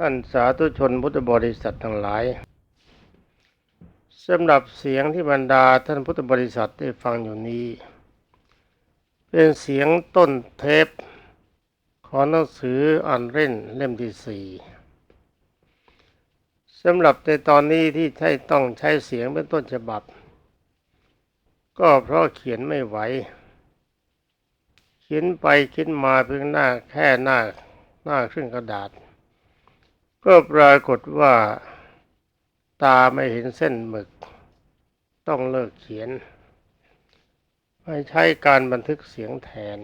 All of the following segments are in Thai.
ท่านสาธุชนพุทธบริษัททั้งหลายสำหรับเสียงที่บรรดาท่านพุทธบริษัทได้ฟังอยู่นี้ เป็นเสียงต้นเทปของหนังสืออ่านเล่นเล่มที่สี่สำหรับในตอนนี้ที่ใช้ต้องใช้เสียงเป็นต้นฉบับ ก็เพราะเขียนไม่ไหว เขียนไปเขียนมาเพียงหน้าแค่หน้าหน้าครึ่งกระดาษ ก็ปรากฏว่า ตาไม่เห็นเส้นหมึก ต้องเลิกเขียนไม่ใช้การบันทึกเสียงแทน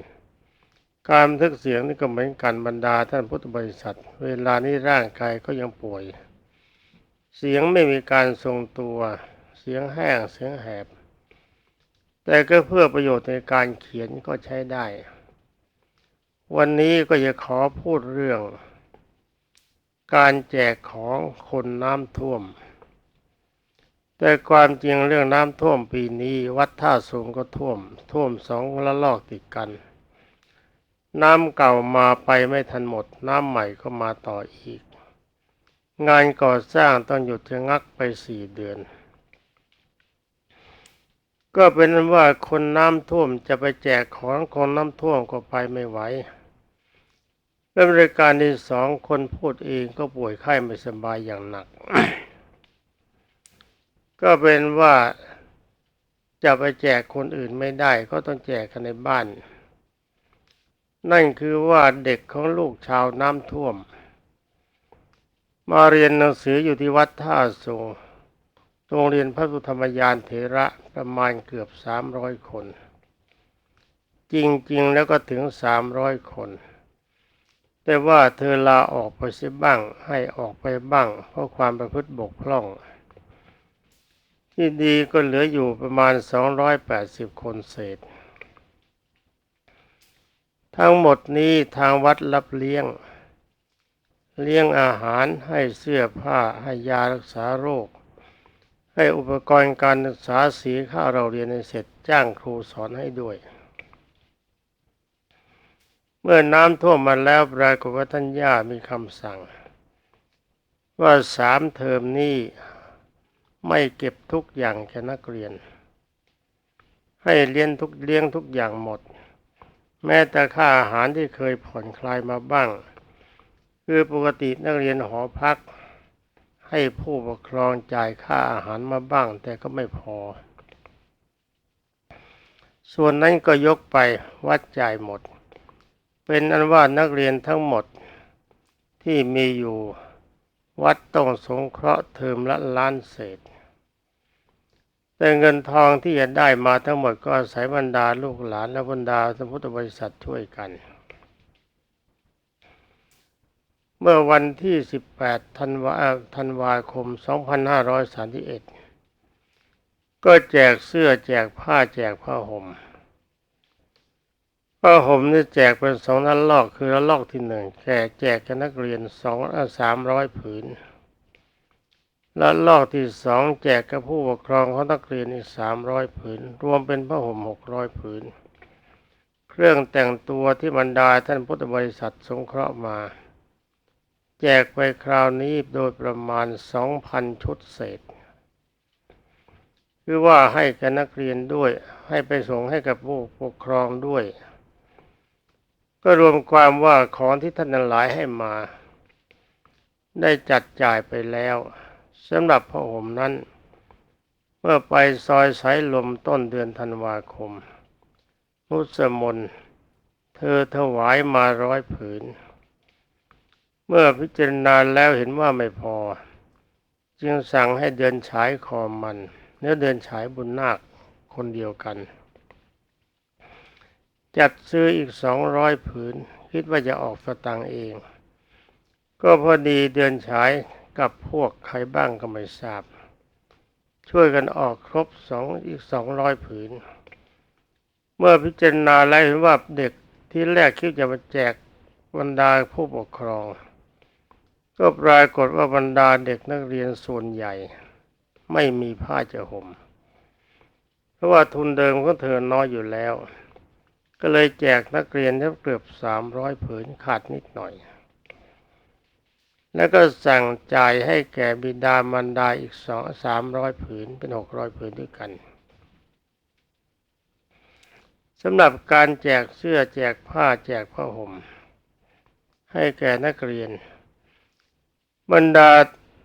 การบันทึกเสียงนี่ก็เหมือนกันบรรดาท่านพุทธบริษัท เวลานี้ร่างกายก็ยังป่วย เสียงไม่มีการทรงตัว เสียงแห้งเสียงแหบ แต่ก็เพื่อประโยชน์ในการเขียนก็ใช้ได้ วันนี้ก็จะขอพูดเรื่อง การแจกของคนน้ำท่วม แต่ความจริงเรื่องน้ำท่วมปีนี้วัดท่าสูงก็ท่วม ท่วมสองละลอกติดกัน น้ำเก่ามาไปไม่ทันหมด น้ำใหม่ก็มาต่ออีก งานก่อสร้างต้องหยุดชะงักไปสี่เดือน ก็เป็นนั้นว่าคนน้ำท่วมจะไปแจกของคนน้ำท่วมก็ไปไม่ไหว และบริการที่สองคนพูดเองก็ป่วยไข้ไม่สบายอย่างหนัก ก็เป็นว่าจะไปแจกคนอื่นไม่ได้ก็ต้องแจกกันในบ้าน นั่นคือว่าเด็กของลูกชาวน้ำท่วม มาเรียนหนังสืออยู่ที่วัดท่าสูงโรงเรียนพระสุธรรมยานเถระประมาณเกือบสามร้อยคน จริง ๆ แล้วก็ถึงสามร้อยคน แต่ว่าเธอลาออกไปเสียบ้าง ให้ออกไปบ้าง เพราะความประพฤติบกพร่อง ที่ดีก็เหลืออยู่ประมาณ 280 คนเศษ ทั้งหมดนี้ทางวัดรับเลี้ยง เลี้ยงอาหารให้เสื้อผ้าให้ยารักษาโรค ให้อุปกรณ์การศึกษาสีค่าเราเรียนให้เสร็จจ้างครูสอนให้ด้วย เมื่อน้ำท่วมมาแล้วปรากฏว่าท่านย่ามีคำสั่ง ว่าสามเทอมนี้ไม่เก็บทุกอย่างแก่นักเรียน ให้เลี้ยงทุกเลี้ยงทุกอย่างหมด แม้แต่ค่าอาหารที่เคยผ่อนคลายมาบ้าง คือปกตินักเรียนหอพัก ให้ผู้ปกครองจ่ายค่าอาหารมาบ้าง แต่ก็ไม่พอ ส่วนนั้นก็ยกไปวัดจ่ายหมด เป็นอันว่านักเรียนทั้งหมดที่มีอยู่วัดต้องสงเคราะห์เทอมละล้านเศษ แต่เงินทองที่จะได้มาทั้งหมดก็อาศัยบรรดาลูกหลานและบรรดาสมุทธบริษัทช่วยกัน เมื่อวันที่ 18 ธันวาธันวาคม 2531 ก็แจกเสื้อแจกผ้าแจกผ้าห่ม ผ้าห่มนี่แจกเป็นสองระลอกคือระลอกที่หนึ่งแจกแจกกับนักเรียนสองสามร้อยผืนละลอกที่สองแจกกับผู้ปกครองของนักเรียนอีกสามร้อยผืน รวมเป็นผ้าห่มหกร้อยผืน เครื่องแต่งตัวที่บรรดาท่านพุทธบริษัทสงเคราะห์มา แจกไปคราวนี้โดยประมาณสองพันชุดเศษคือว่าให้กับนักเรียนด้วยให้ไปส่งให้กับผู้ปกครองด้วย ก็รวมความว่าของที่ท่านหลายให้มา ได้จัดจ่ายไปแล้วสำหรับพระห่มนั้น เมื่อไปซอยสายลมต้นเดือนธันวาคม มุสมนเธอถวายมาร้อยผืน เมื่อพิจารณาแล้วเห็นว่าไม่พอ จึงสั่งให้เดินฉายคอมันเนื้อเดินฉายบุญนาคคนเดียวกัน จัดซื้ออีกสองร้อยผืน คิดว่าจะออกสตังค์เอง ก็พอดีเดินฉายกับพวกใครบ้างก็ไม่ทราบ ช่วยกันออกครบสองอีกสองร้อยผืน เมื่อพิจารณาแล้วเห็นว่าเด็กที่แรกคิดจะมาแจกบรรดาผู้ปกครอง ก็ปรากฏว่าบรรดาเด็กนักเรียนส่วนใหญ่ ไม่มีผ้าจะห่ม เพราะว่าทุนเดิมของเธอน้อยอยู่แล้ว ก็เลยแจกนักเรียนเกือบสามร้อยผืนขาดนิดหน่อย แล้วก็สั่งจ่ายให้แก่บิดามารดาอีกสองสามร้อยผืนเป็นหกร้อยผืนด้วยกันสำหรับการแจกเสื้อแจกผ้าแจกผ้าห่ม ให้แก่นักเรียน บรรดา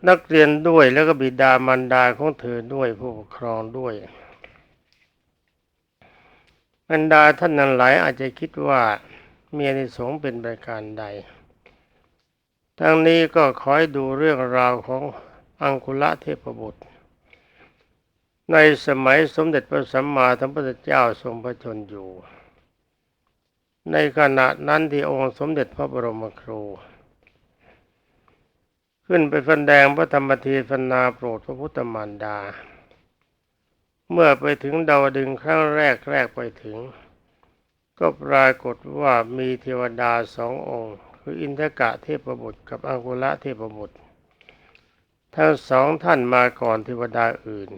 นักเรียนด้วยแล้วก็บิดามารดาของเธอด้วยผู้ปกครองด้วย บรรดาท่านนั้นหลายอาจจะคิดว่ามีอานิสงเป็นประการใด ทั้งนี้ก็ขอให้ดูเรื่องราวของอังคุละเทพบุตร ในสมัยสมเด็จพระสัมมาสัมพุทธเจ้าทรงพระชนอยู่ ในขณะนั้นที่องค์สมเด็จพระบรมครู ขึ้นไปแสดงพระธรรมเทศนาโปรดพระพุทธมารดา เมื่อไปถึงดาวดึงครั้งแรกแรกไปถึง ก็ปรากฏว่ามีเทวดาสององค์ คืออินทกะเทพบุตรกับอังคุละเทพบุตรทั้งสองท่านมาก่อนเทวดาอื่น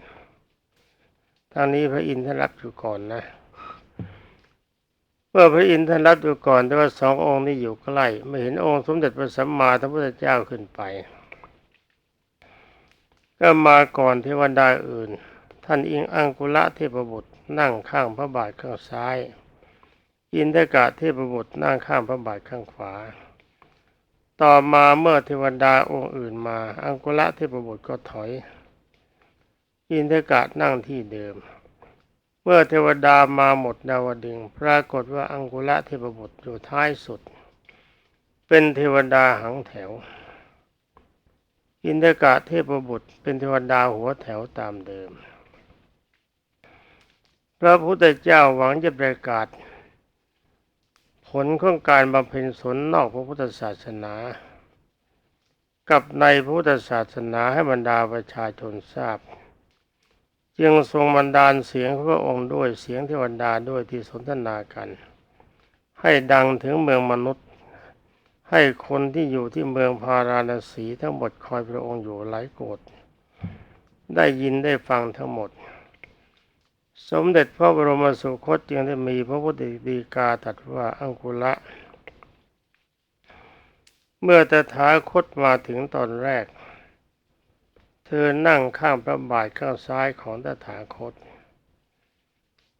ทางนี้พระอินทร์ท่านรับอยู่ก่อนนะเมื่อพระอินทร์ท่านรับอยู่ก่อนแต่ว่าสององค์นี้อยู่ใกล้ไม่เห็นองค์สมเด็จพระสัมมาสัมพุทธเจ้าขึ้นไป ก็มาก่อนเทวดาอื่น ท่านอิงอังกุละเทพบุตรนั่งข้างพระบาทข้างซ้าย อินทกะเทพบุตรนั่งข้างพระบาทข้างขวา ต่อมาเมื่อเทวดาองค์อื่นมา อังกุละเทพบุตรก็ถอย อินทกะนั่งที่เดิม เมื่อเทวดามาหมดดาวดึงปรากฏว่าอังกุละเทพบุตรอยู่ท้ายสุด เป็นเทวดาหังแถว อินทกะเทพบุตรเป็นเทวดาหัวแถวตามเดิม พระพุทธเจ้าหวังจะประกาศ ผลของการบำเพ็ญสนนอกพระพุทธศาสนา กับในพระพุทธศาสนาให้บรรดาประชาชนทราบ จึงทรงบันดาลเสียงของพระองค์ด้วยเสียงเทวดาด้วยที่สนทนากัน ให้ดังถึงเมืองมนุษย์ ให้คนที่อยู่ที่เมืองพาราณสีทั้งหมดคอยพระองค์อยู่หลายโกรธได้ยินได้ฟังทั้งหมด สมเด็จพระบรมสุคตจึงได้มีพระพุทธดีกาตรัสว่าอังคุละ เมื่อตถาคตมาถึงตอนแรก เธอนั่งข้างพระบาทข้างซ้ายของตถาคต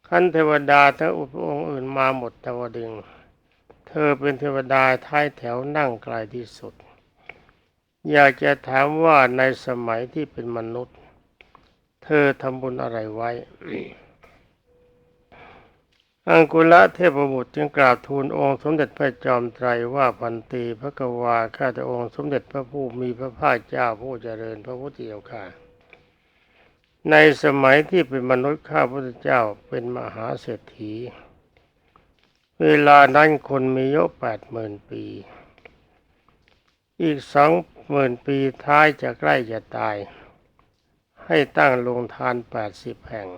ขั้นเทวดาทั้งอุปองค์อื่นมาหมดดาวดึง เธอเป็นเทวดาท้ายแถวนั่งไกลที่สุด อยากจะถามว่าในสมัยที่เป็นมนุษย์ เธอทำบุญอะไรไว้ อังกุละเทพบุตรจึงกราบทูลองค์สมเด็จพระจอมไตรว่าพันตีพระกวาข้าแต่องค์สมเด็จพระผู้มีพระภาคเจ้าผู้เจริญพระพุทธเจ้าค่ะ ในสมัยที่เป็นมนุษย์ข้าพระเจ้าเป็นมหาเศรษฐี เวลานั้นคนมีอายุแปดหมื่นปี อีกสองหมื่นปีท้ายจะใกล้จะตาย ให้ตั้งโรงทานแปดสิบแห่ง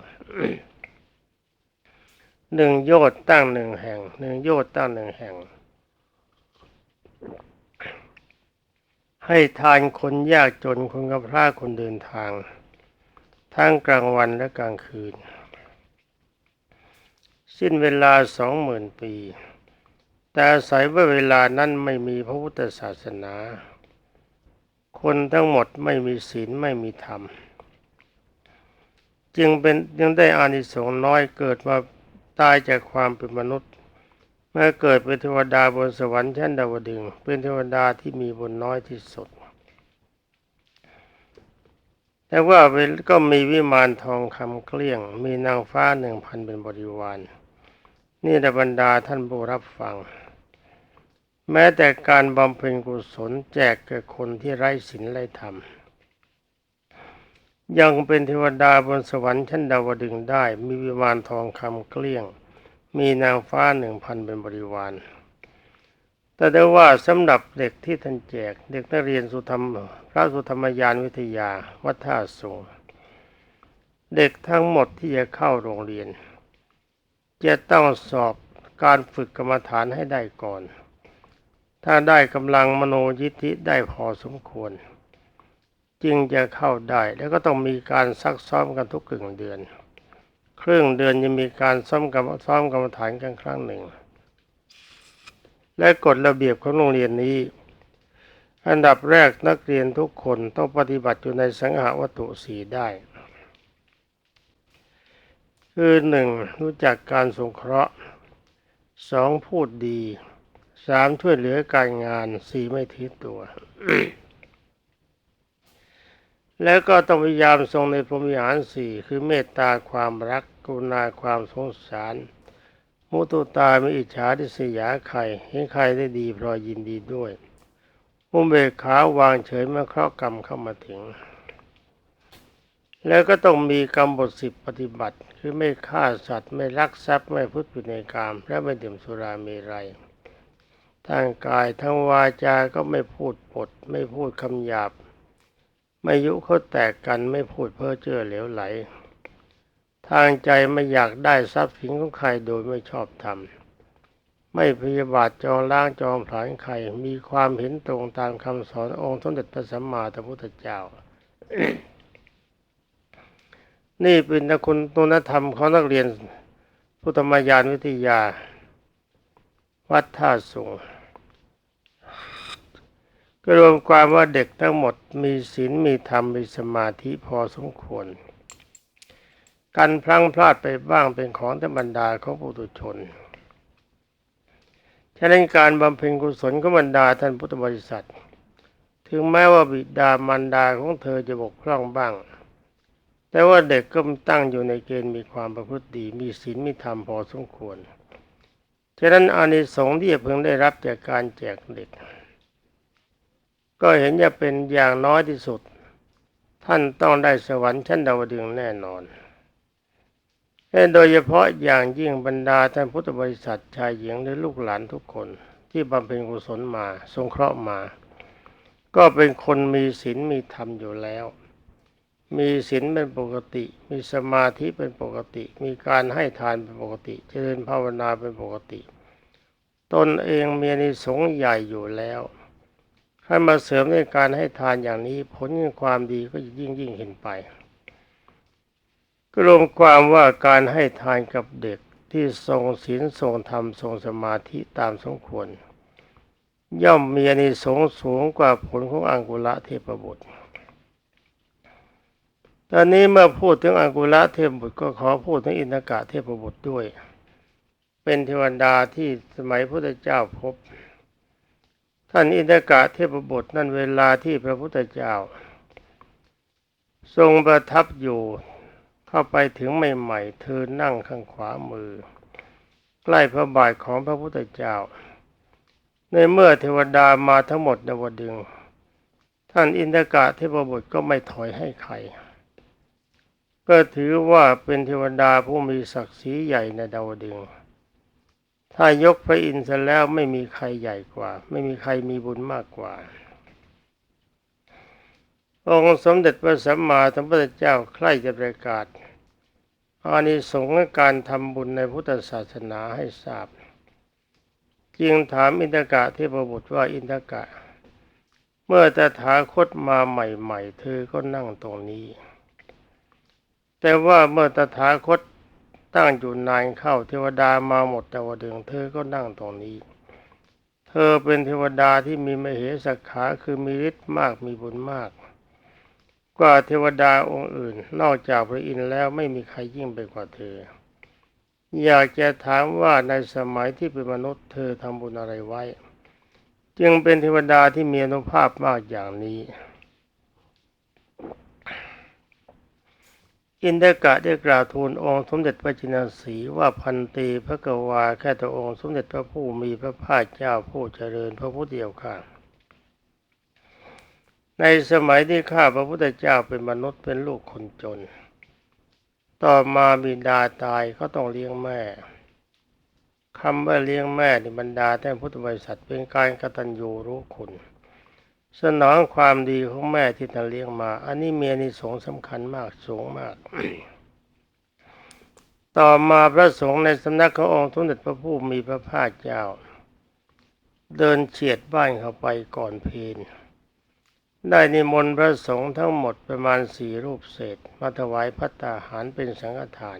หนึ่งโยชน์ตั้งหนึ่งแห่งหนึ่งโยชน์ตั้งหนึ่งแห่ง ให้ทานคนยากจนคนกับพระคนเดินทาง ทั้งกลางวันและกลางคืน สิ้นเวลาสองหมื่นปี แต่อาศัยว่าเวลานั้นไม่มีพระพุทธศาสนา คนทั้งหมดไม่มีศีลไม่มีธรรม จึงเป็นยังได้อานิสงส์น้อยเกิดมา ตายจากความเป็นมนุษย์เมื่อเกิดเป็นเทวดาบนสวรรค์ชั้นดาวดึงเป็นเทวดาที่มีบุญน้อยที่สุด แต่ว่าก็มีวิมานทองคำเกลี้ยง มีนางฟ้าหนึ่งพันเป็นบริวารนี่แหละบรรดาท่านผู้รับฟัง แม้แต่การบำเพ็ญกุศลแจกแก่คนที่ไร้ศีลไร้ธรรม ยังเป็นเทวดาบนสวรรค์ชั้นดาวดึงได้ มีวิมานทองคำเกลี้ยง มีนางฟ้าหนึ่งพันเป็นบริวาร แต่ได้ว่าสำหรับเด็กที่ท่านแจก เด็กนักเรียนสุธรรมพระสุธรรมยานวิทยาวัดท่าสูง เด็กทั้งหมดที่จะเข้าโรงเรียน จะต้องสอบการฝึกกรรมฐานให้ได้ก่อน ถ้าได้กำลังมโนยิทธิได้พอสมควร จึงจะเข้าได้ แล้วก็ต้องมีการซักซ้อมกันทุกกึ่งเดือน ครึ่งเดือนจะมีการซ้อมกรรมซ้อมกรรมฐานกันครั้งหนึ่ง และกฎระเบียบของโรงเรียนนี้ อันดับแรกนักเรียนทุกคนต้องปฏิบัติอยู่ในสังหาวัตถุสีได้ คือหนึ่งรู้จักการสงเคราะห์สองพูดดีสามช่วยเหลือการงานสี่ไม่ทิ้ตัว แล้วก็ต้องพยายามทรงในพรหมวิหารสี่คือเมตตาความรักกรุณาความสงสาร มุตุตาไม่อิจฉาทิษยาใครเห็นใครได้ดีพลอยินดีด้วยมุเบกขาวางเฉยเมื่อเคราะห์กรรมเข้ามาถึง แล้วก็ต้องมีกรรมบทสิบปฏิบัติ คือไม่ฆ่าสัตว์ไม่ลักทรัพย์ไม่พูดผิดในกามและไม่ดื่มสุราเมรัยทางกายทั้งวาจาก็ไม่พูดปด ไม่พูดคำหยาบ ไม่ยุเขาแตกกันไม่พูดเพ้อเจ้อเหลวไหล ทางใจไม่อยากได้ทรัพย์สินของใครโดยไม่ชอบธรรมไม่พยาบาทจองล้างจองผลาญใครมีความเห็นตรงตามคำสอนองค์สมเด็จพระสัมมาสัมพุทธเจ้า นี่เป็นนักคุณตุนธรรมของนักเรียนพุทธมายานวิทยา วัดท่าสูง ก็รวมความว่าเด็กทั้งหมดมีศีลมีธรรมมีสมาธิพอสมควร การพลั้งพลาดไปบ้างเป็นของธรรมดาของปุถุชนฉะนั้นการบำเพ็ญกุศลของบรรดาท่านพุทธบริษัท ถึงแม้ว่าบิดามารดาของเธอจะบกพร่องบ้าง แต่ว่าเด็กก็ตั้งอยู่ในเกณฑ์มีความประพฤติดีมีศีลมีธรรมพอสมควร ฉะนั้นอานิสงส์ที่จะพึงได้รับจากการแจกเด็ก ก็เห็นจะเป็นอย่างน้อยที่สุด ท่านต้องได้สวรรค์ชั้นดาวดึงแน่นอนและโดยเฉพาะอย่างยิ่งบรรดาท่านพุทธบริษัทชายหญิงและลูกหลานทุกคน ที่บำเพ็ญกุศลมาสงเคราะห์มา ก็เป็นคนมีศีลมีธรรมอยู่แล้ว มีศีลเป็นปกติ มีสมาธิเป็นปกติ มีการให้ทานเป็นปกติ เจริญภาวนาเป็นปกติ ตนเองมีนิสงส์ใหญ่อยู่แล้ว ถ้ามาเสริมในการให้ทานอย่างนี้ ผลแห่งความดีก็ยิ่งยิ่งเห็นไป ก็รวมความว่าการให้ทานกับเด็กที่ทรงศีลทรงธรรมทรงสมาธิตามสมควร ย่อมมีอานิสงส์สูงกว่าผลของอังกุละเทพบุตร ตอนนี้เมื่อพูดถึงอังกุละเทพบุตรก็ขอพูดถึงอินทกะเทพบุตรด้วย เป็นเทวดาที่สมัยพระพุทธเจ้าพบ ท่านอินทกะเทพบุตรนั่นเวลาที่พระพุทธเจ้า ทรงประทับอยู่เข้าไปถึงใหม่ๆเธอนั่งข้างขวามือ ใกล้พระบาทของพระพุทธเจ้า ในเมื่อเทวดามาทั้งหมดในวดึง ท่านอินทกะเทพบุตรก็ไม่ถอยให้ใครก็ถือว่าเป็นเทวดาผู้มีศักดิ์ศรีใหญ่ในดาวดึงส์ ถ้ายกพระอินทร์เสร็จแล้วไม่มีใครใหญ่กว่า ไม่มีใครมีบุญมากกว่า องค์สมเด็จพระสัมมาสัมพุทธเจ้าใคร่จะประกาศอานิสงส์การทำบุญในพุทธศาสนาให้ทราบจึงถามอินทกะเทพบุตรว่าอินทกะ เมื่อตถาคตมาใหม่ๆ เธอก็นั่งตรงนี้ แต่ว่าเมื่อตถาคต ตั้งอยู่นานเข้าเทวดามาหมดแต่ว่าเดืองเธอก็นั่งตรงนี้ เธอเป็นเทวดาที่มีมเหสักขาคือมีฤทธิ์มากมีบุญมาก กว่าเทวดาองค์อื่นนอกจากพระอินทร์แล้วไม่มีใครยิ่งไปกว่าเธอ อยากจะถามว่าในสมัยที่เป็นมนุษย์เธอทำบุญอะไรไว้ จึงเป็นเทวดาที่มีอนุภาพมากอย่างนี้ อินทกะได้กล่าวทูลองค์สมเด็จพระจินสีว่าพันตีพระกวาแค่ตัวองค์สมเด็จพระผู้มีพระภาคเจ้าผู้เจริญพระพุทธเดียวข้าในสมัยที่ข้าพระพุทธเจ้าเป็นมนุษย์เป็นลูกคนจน ต่อมาบิดาตายก็ต้องเลี้ยงแม่คำว่าเลี้ยงแม่ในบรรดาท่พุทธบริษัทเป็นการกตัญญูรู้คุณ สนองความดีของแม่ที่ท่านเลี้ยงมา อันนี้เมีอานิสงสำคัญมากสูงมาก ต่อมาพระสงฆ์ในสำนักขององค์สมเด็จพระผู้มีพระภาคเจ้า เดินเฉียดบ้านเข้าไปก่อนเพลได้นิมนต์พระสงฆ์ทั้งหมดประมาณสี่รูปเศษ มาถวายพัตตาหารเป็นสังฆทาน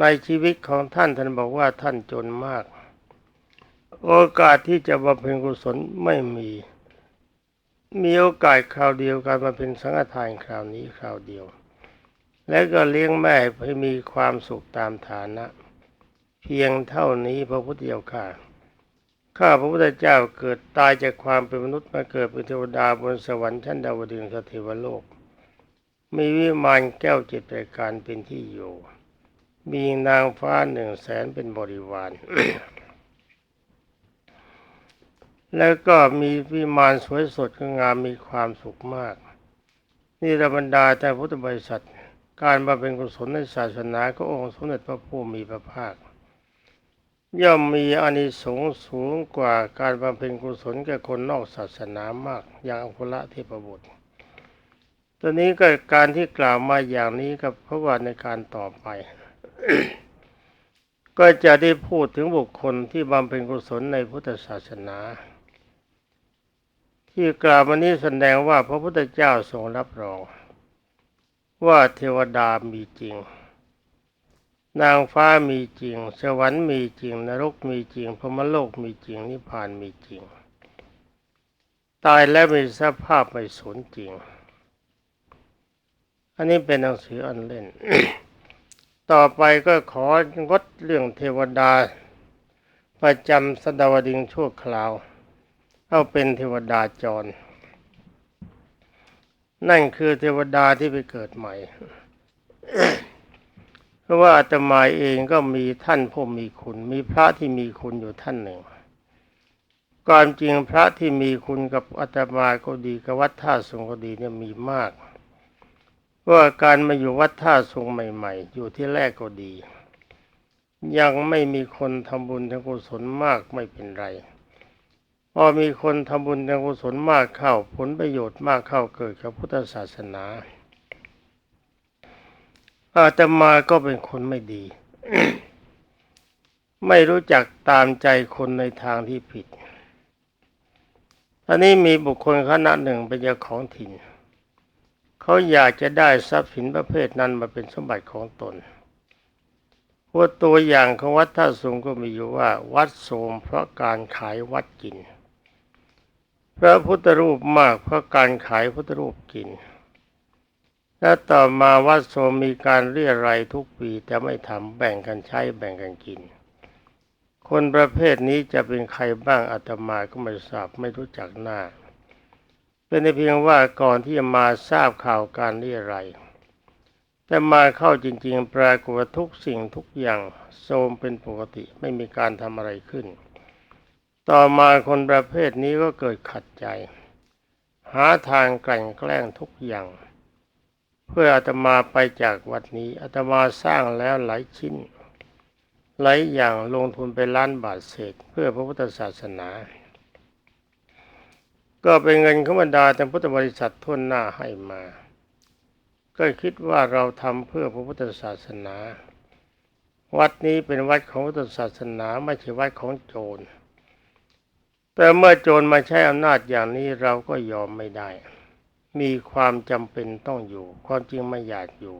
ในชีวิตของท่านท่านบอกว่าท่านจนมาก โอกาสที่จะบำเพ็ญกุศลไม่มี มีโอกาสคราวเดียวกันมาเป็นสังฆทานคราวนี้คราวเดียว และก็เลี้ยงแม่ให้มีความสุขตามฐานะ เพียงเท่านี้พระพุทธเจ้าค่ะ ข้าพระพุทธเจ้าเกิดตายจากความเป็นมนุษย์มาเกิดเป็นเทวดาบนสวรรค์ชั้นดาวดึงสเทวโลก มีวิมานแก้วเจ็ดรายการเป็นที่อยู่ มีนางฟ้าหนึ่งแสนเป็นบริวาร แล้วก็มีวิมานสวยสดงามมีความสุขมาก นี่ระบรรดาแต่พุทธบริษัท การมาเป็นกุศลในศาสนาก็องค์สมเด็จพระผู้มีพระภาค ย่อมมีอานิสงส์สูงกว่าการบำเพ็ญกุศลแก่คนนอกศาสนามาก อย่างอัคระเทพบุตรตอนนี้ก็การที่กล่าวมาอย่างนี้กับพราะว่าในการต่อไปก็จะได้พูดถึงบุคคลที่บำเพ็ญกุศลในพุทธศาสนา ที่กล่าวมานี้แสดงว่าพระพุทธเจ้าทรงรับรอง ว่าเทวดามีจริง นางฟ้ามีจริง สวรรค์มีจริง นรกมีจริงพรมโลกมีจริง นิพพานมีจริง ตายแล้วมีสภาพไม่สูญจริง อันนี้เป็นหนังสืออันเล่น ต่อไปก็ของดเรื่องเทวดา ประจำสดาวดิงชั่วคราว เอาเป็นเทวดาจร นั่นคือเทวดาที่ไปเกิดใหม่ เพราะว่าอาตมาเองก็มีท่านผู้มีคุณ มีพระที่มีคุณอยู่ท่านหนึ่งความจริงพระที่มีคุณกับอาตมาก็ดีกับวัดท่าสงก็ดีเนี่ยมีมากว่าการมาอยู่วัดท่าสงใหม่ ๆ อยู่ที่แรกก็ดี ยังไม่มีคนทำบุญทำกุศลมากไม่เป็นไร พอมีคนทำบุญทำกุศลมากเข้าผลประโยชน์มากเข้าเกิดกับพุทธศาสนา อาตมาก็เป็นคนไม่ดี ไม่รู้จักตามใจคนในทางที่ผิดอันนี้มีบุคคลคณะหนึ่งเป็นเจ้าของถิ่น เขาอยากจะได้ทรัพย์สินประเภทนั้นมาเป็นสมบัติของตนว่าตัวอย่างของวัดท่าสูงก็มีอยู่ว่า วัดโสมเพราะการขายวัดกิน พระพุทธรูปมากเพราะการขายพุทธรูปกิน และต่อมาวัดโสมมีการเรียรายทุกปีแต่ไม่ทำแบ่งกันใช้แบ่งกันกิน คนประเภทนี้จะเป็นใครบ้างอาตมาก็ไม่ทราบไม่รู้จักหน้า เป็นเพียงว่าก่อนที่จะมาทราบข่าวการเรียรายแต่มาเข้าจริง ๆ ปรากฏว่าทุกสิ่งทุกอย่างโทมเป็นปกติไม่มีการทำอะไรขึ้น ต่อมาคนประเภทนี้ก็เกิดขัดใจ หาทางกลั่นแกล้งทุกอย่าง เพื่ออาตมาไปจากวัดนี้อาตมาสร้างแล้วหลายชิ้น หลายอย่างลงทุนไปล้านบาทเศษเพื่อพระพุทธศาสนา ก็เป็นเงินขบรรดาแต่พุทธบริษัททุนหน้าให้มา ก็คิดว่าเราทำเพื่อพระพุทธศาสนา วัดนี้เป็นวัดของพุทธศาสนาไม่ใช่วัดของโจร แต่เมื่อโจรมาใช้อำนาจอย่างนี้เราก็ยอมไม่ได้ มีความจำเป็นต้องอยู่ ความจริงไม่อยากอยู่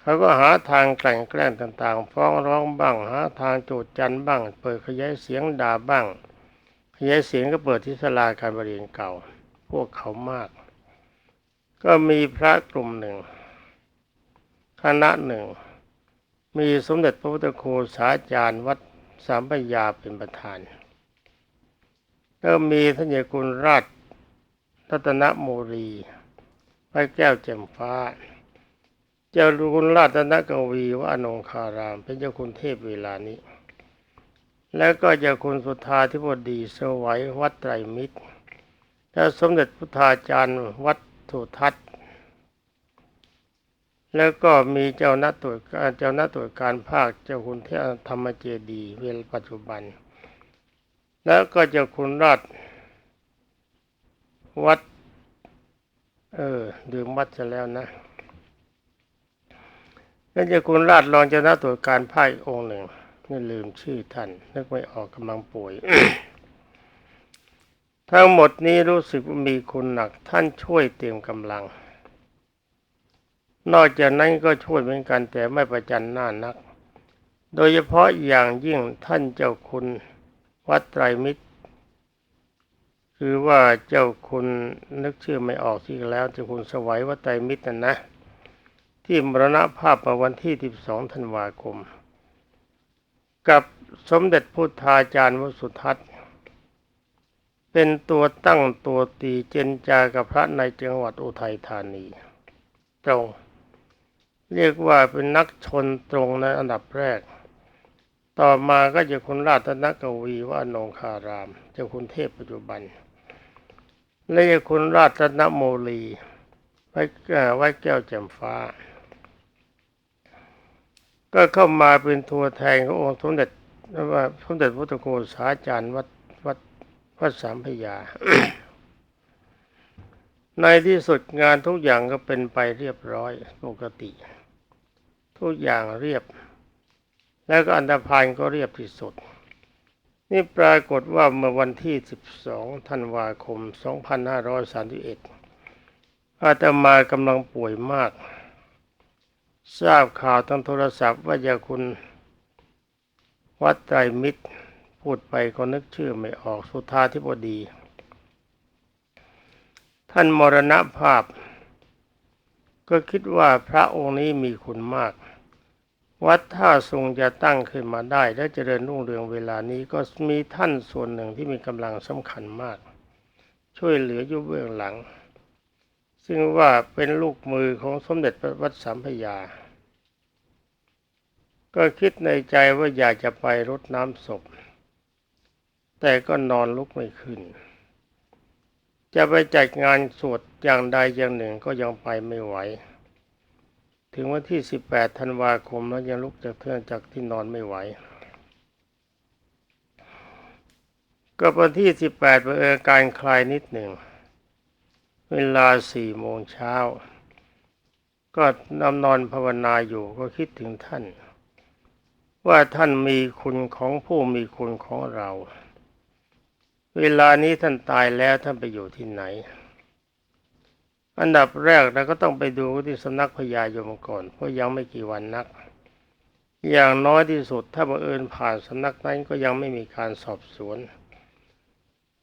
เขาก็หาทางแกลั่นแกล้งต่างๆ ฟ้องร้องบ้าง หาทางโจดจันบ้าง เปิดขยายเสียงด่าบ้าง ขยายเสียงก็เปิดที่ศาลาการบริเรียนเก่า พวกเขามาก ก็มีพระกลุ่มหนึ่ง คณะหนึ่ง มีสมเด็จพระพุทธโฆษาจารย์วัดสามพยาเป็นประธาน แล้วมีท่านยกุลราชรัตนโมรีพระแก้วแจ่มฟ้า เจ้าคุณราชนกวีวานงคาราม เป็นเจ้าคุณเทพเวลานี้ แล้วก็เจ้าคุณสุธาธิบดีสวัยวัดไตรมิตรและสมเด็จพุทธาจารย์วัดสุทัศน์แล้วก็มีเจ้าหน้าตรวจเจ้าหน้าตรวจการภาคเจ้าคุณเทพธรรมเจดีย์เวลปัจจุบัน แล้วก็เจ้าคุณราชวัด เออดื่มวัดจะแล้วนะแล้วเจ้าคุณราชรองเจ้าหน้าตรวจการภาคอีกองค์หนึ่งนี่ลืมชื่อท่านนึกไม่ออกกำลังป่วย ทั้งหมดนี้รู้สึกว่ามีคุณหนักท่านช่วยเต็มกำลัง นอกจากนั้นก็ช่วยเหมือนกันแต่ไม่ประจันหน้านัก โดยเฉพาะอย่างยิ่งท่านเจ้าคุณ วัดไตรมิตร คือว่าเจ้าคุณนึกชื่อไม่ออกที่แล้วเจ้าคุณสวัยวัดไตรมิตรนะนะ ที่มรณภาพมาวันที่ 12 ธันวาคม กับสมเด็จพุทธาจารย์วสุทัศน์ เป็นตัวตั้งตัวตีเจนจากับพระในจังหวัดอุทัยธานี ตรง เรียกว่าเป็นนักชนตรงในอันดับแรก ต่อมาก็จะคุณราชนกวีว่านงคาราม เจ้าคุณเทพปัจจุบัน และจะคุณราชนโมลีไว้แก้วไว้แก้วแจ่มฟ้า ก็เข้ามาเป็นตัวแทนขององค์สมเด็จว่าสมเด็จพระพุทธโฆษาจารย์วัดวัดวัดสามพยา ในที่สุดงานทุกอย่างก็เป็นไปเรียบร้อยปกติ ทุกอย่างเรียบ แล้วก็อันธพาลก็เรียบที่สุด นี่ปรากฏว่าเมื่อวันที่ 12 ธันวาคม 2531 อาตมากำลังป่วยมาก ทราบข่าวทางโทรศัพท์ว่าจะคุณวัดไตรมิตร พูดไปก็นึกชื่อไม่ออกสุธาธิบดี ท่านมรณภาพ ก็คิดว่าพระองค์นี้มีคุณมาก วัดท่าทรงจะตั้งขึ้นมาได้ และเจริญรุ่งเรืองเวลานี้ก็มีท่านส่วนหนึ่งที่มีกำลังสำคัญมาก ช่วยเหลืออยู่เบื้องหลัง ซึ่งว่าเป็นลูกมือของสมเด็จพระวัดสามพยา ก็คิดในใจว่าอยากจะไปรดน้ำศพ แต่ก็นอนลุกไม่ขึ้น จะไปจัดงานสวดอย่างใดอย่างหนึ่งก็ยังไปไม่ไหว ถึงวันที่ 18 ธันวาคมแล้วยังลุกจากเทื่องจากที่นอนไม่ไหว ก็วันที่ 18เปิดอาการคลายนิดหนึ่ง เวลาสี่โมงเช้า ก็นำนอนภาวนาอยู่ก็คิดถึงท่าน ว่าท่านมีคุณของผู้มีคุณของเรา เวลานี้ท่านตายแล้วท่านไปอยู่ที่ไหน อันดับแรกเราก็ต้องไปดูที่สำนักพญายมก่อนเพราะยังไม่กี่วันนัก อย่างน้อยที่สุดถ้าบังเอิญผ่านสำนักนั้นก็ยังไม่มีการสอบสวน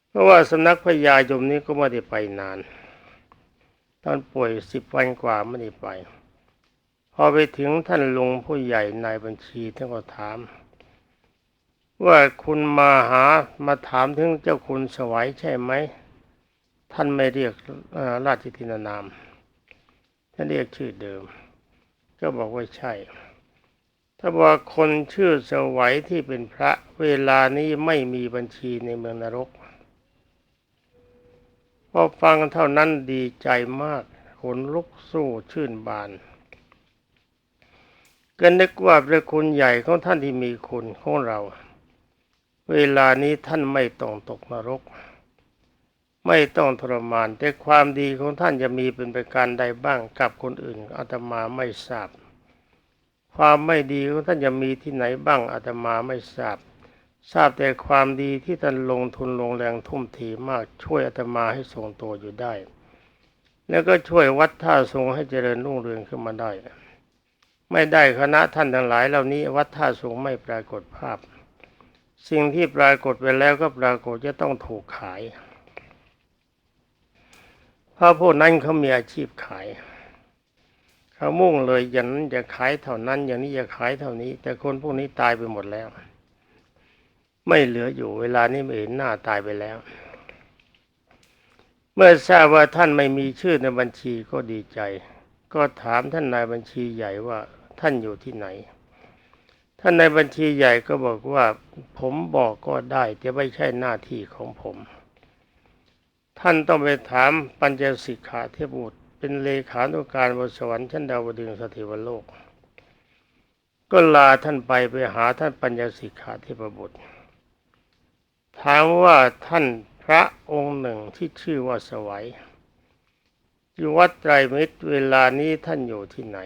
เพราะว่าสำนักพญายมนี้ก็ไม่ได้ไปนาน ตอนป่วยสิบวันกว่าไม่ได้ไป พอไปถึงท่านลุงผู้ใหญ่นายบัญชีท่านก็ถาม ว่าคุณมาหามาถามถึงเจ้าคุณสวัยใช่ไหม ท่านไม่เรียกราชทินานาม ท่านเรียกชื่อเดิม ก็บอกว่าใช่ ถ้าว่าคนชื่อสวัยที่เป็นพระเวลานี้ไม่มีบัญชีในเมืองนรกพอฟังเท่านั้นดีใจมากขนลุกสู้ชื่นบาน ก็นึกว่าพระคุณใหญ่ของท่านที่มีคุณของเรา เวลานี้ท่านไม่ต้องตกนรก ไม่ต้องทรมาน แต่ความดีของท่านจะมีเป็นประการใดบ้างกับคนอื่นอาตมาไม่ทราบ ความไม่ดีของท่านจะมีที่ไหนบ้างอาตมาไม่ทราบ ทราบแต่ความดีที่ท่านลงทุนลงแรงทุ่มเทมากช่วยอาตมาให้ทรงตัวอยู่ได้ แล้วก็ช่วยวัดท่าทรงให้เจริญรุ่งเรืองขึ้นมาได้ ไม่ได้คณะท่านทั้งหลายเหล่านี้วัดท่าทรงไม่ปรากฏภาพ สิ่งที่ปรากฏไปแล้วก็ปรากฏจะต้องถูกขาย เพราะพวกนั้นเขามีอาชีพขายเขามุ่งเลยอย่างนั้นจะขายเท่านั้น อย่างนี้จะขายเท่านี้ แต่คนพวกนี้ตายไปหมดแล้ว ไม่เหลืออยู่เวลานี้ไม่เห็นหน้าตายไปแล้ว เมื่อทราบว่าท่านไม่มีชื่อในบัญชีก็ดีใจ ก็ถามท่านนายบัญชีใหญ่ว่าท่านอยู่ที่ไหนท่านนายบัญชีใหญ่ก็บอกว่าผมบอกก็ได้แต่ไม่ใช่หน้าที่ของผม ท่านต้องไปถามปัญจสิกขาเทพบุตร เป็นเลขานุการบนสวรรค์ชั้นดาวดึงสถิวโลก ก็ลาท่านไปไปหาท่านปัญญสิกขาเทพบุตร ถามว่าท่านพระองค์หนึ่งที่ชื่อว่าสวัยอยู่วัดไตรมิตรเวลานี้ท่านอยู่ที่ไหน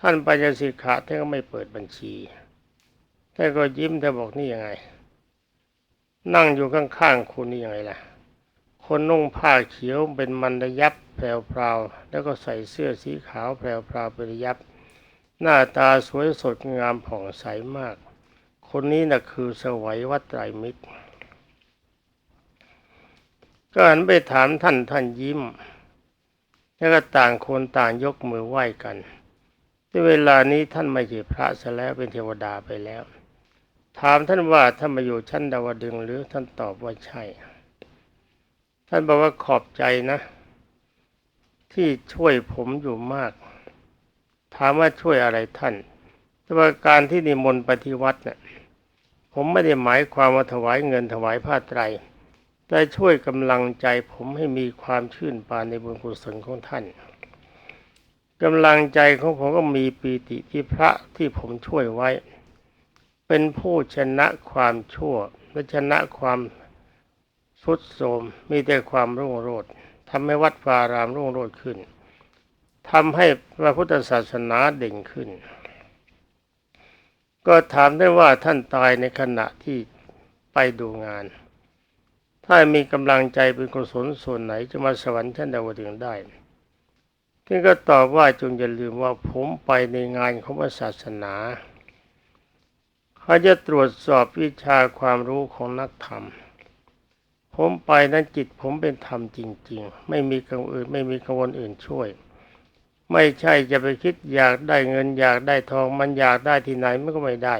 ท่านปัญญสิกขาท่านก็ไม่เปิดบัญชีท่านก็ยิ้มท่านบอกนี่ยังไง นั่งอยู่ข้างๆคุณนี่ยังไงล่ะ คนนุ่งผ้าเขียวเป็นมันระยับแพรวๆแล้วก็ใส่เสื้อสีขาวแพรวๆเป็นระยับ หน้าตาสวยสดงามผ่องใสมาก คนนี้นะ่ะคือสวัยวัดไตรมิตร ก็หันไปถามท่านท่านยิ้ม แล้วก็ต่างคนต่างยกมือไหว้กันที่เวลานี้ท่านไม่ใช่พระซะแล้วเป็นเทวดาไปแล้ว ถามท่านว่าท่านมาอยู่ชั้นดาวดึงหรือท่านตอบว่าใช่ ท่านบอกว่าขอบใจนะ ที่ช่วยผมอยู่มาก ถามว่าช่วยอะไรท่าน แต่ว่าการที่นิมนต์ปที่วัดเนี่ยผมไม่ได้หมายความว่าถวายเงินถวายผ้าไตรแต่ช่วยกำลังใจผมให้มีความชื่นบานในบุญกุศลของท่านกำลังใจของผมก็มีปีติที่พระที่ผมช่วยไว้ เป็นผู้ชนะความชั่วและชนะความ สุดโทรมมีแต่ความรุ่งโรจน์ทำให้วัดวารามรุ่งโรจน์ขึ้นทำให้พระพุทธศาสนาเด่นขึ้น ก็ถามได้ว่าท่านตายในขณะที่ไปดูงาน ถ้ามีกำลังใจเป็นกุศลส่วนไหนจะมาสวรรค์ชั้นดาวดึงได้ท่านก็ตอบว่าจงอย่าลืมว่าผมไปในงานของพระศาสนาเขาจะตรวจสอบวิชาความรู้ของนักธรรม ผมไปนั้นจิตผมเป็นธรรมจริง ๆ ไม่มีกังวลอื่นไม่มีกังวลอื่นช่วย ไม่ใช่จะไปคิดอยากได้เงินอยากได้ทองมันอยากได้ที่ไหนมันก็ไม่ได้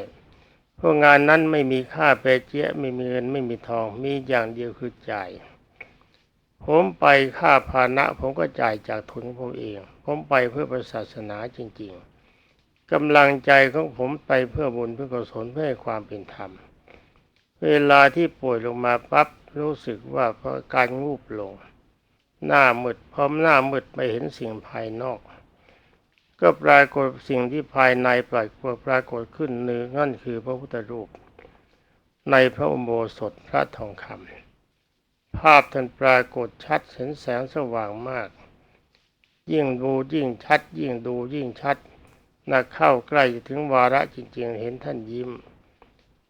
เพราะงานนั้นไม่มีค่าเปเจียไม่มีเงินไม่มีทองมีอย่างเดียวคือจ่ายผมไปค่าพาหนะผมก็จ่ายจากทุนของผมเอง ผมไปเพื่อศาสนาจริง ๆกำลังใจของผมไปเพื่อบุญเพื่อกุศลเพื่อความเป็นธรรม เวลาที่ป่วยลงมาปั๊บ รู้สึกว่าพราะการงูบลง หน้ามืดพร้อมหน้ามืดไม่เห็นสิ่งภายนอก ก็ปรากฏสิ่งที่ภายในปรากฏปรากฏขึ้นหนึ่งนั่นคือพระพุทธรูป ในพระอุโบสถพระทองคำภาพท่านปรากฏชัดเห็นแสงสว่างมาก ยิ่งดูยิ่งชัด ยิ่งดูยิ่งชัดนักเข้าใกล้ถึงวาระจริงๆ เห็นท่านยิ้ม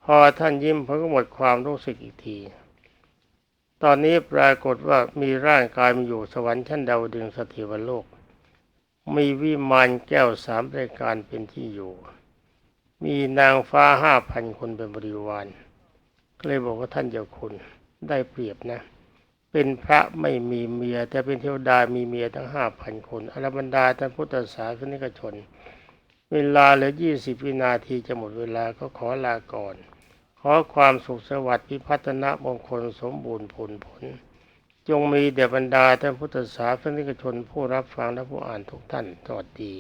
พอท่านยิ้มผมก็หมดความรู้สึกอีกที ตอนนี้ปรากฏว่ามีร่างกายมาอยู่สวรรค์ชั้นดาวดึงสถิวโลก มีวิมานแก้วสามรายการเป็นที่อยู่ มีนางฟ้าห้าพันคนเป็นบริวารก็เลยบอกว่าท่านเจ้าคุณได้เปรียบนะ เป็นพระไม่มีเมีย แต่เป็นเทวดามีเมียทั้งห้าพันคนอรบรรดาท่านพุทธศาสนิกชน เวลาเหลือยี่สิบวินาทีจะหมดเวลาก็ขอลาก่อน อความสุขสวัสดิ์พิพัฒนมงคลสมบูรณ์ผลผล จงมีเดบรรดาท่านพุทธศาสนิกชนผู้รับฟังและผู้อ่านทุกท่านสวัสดี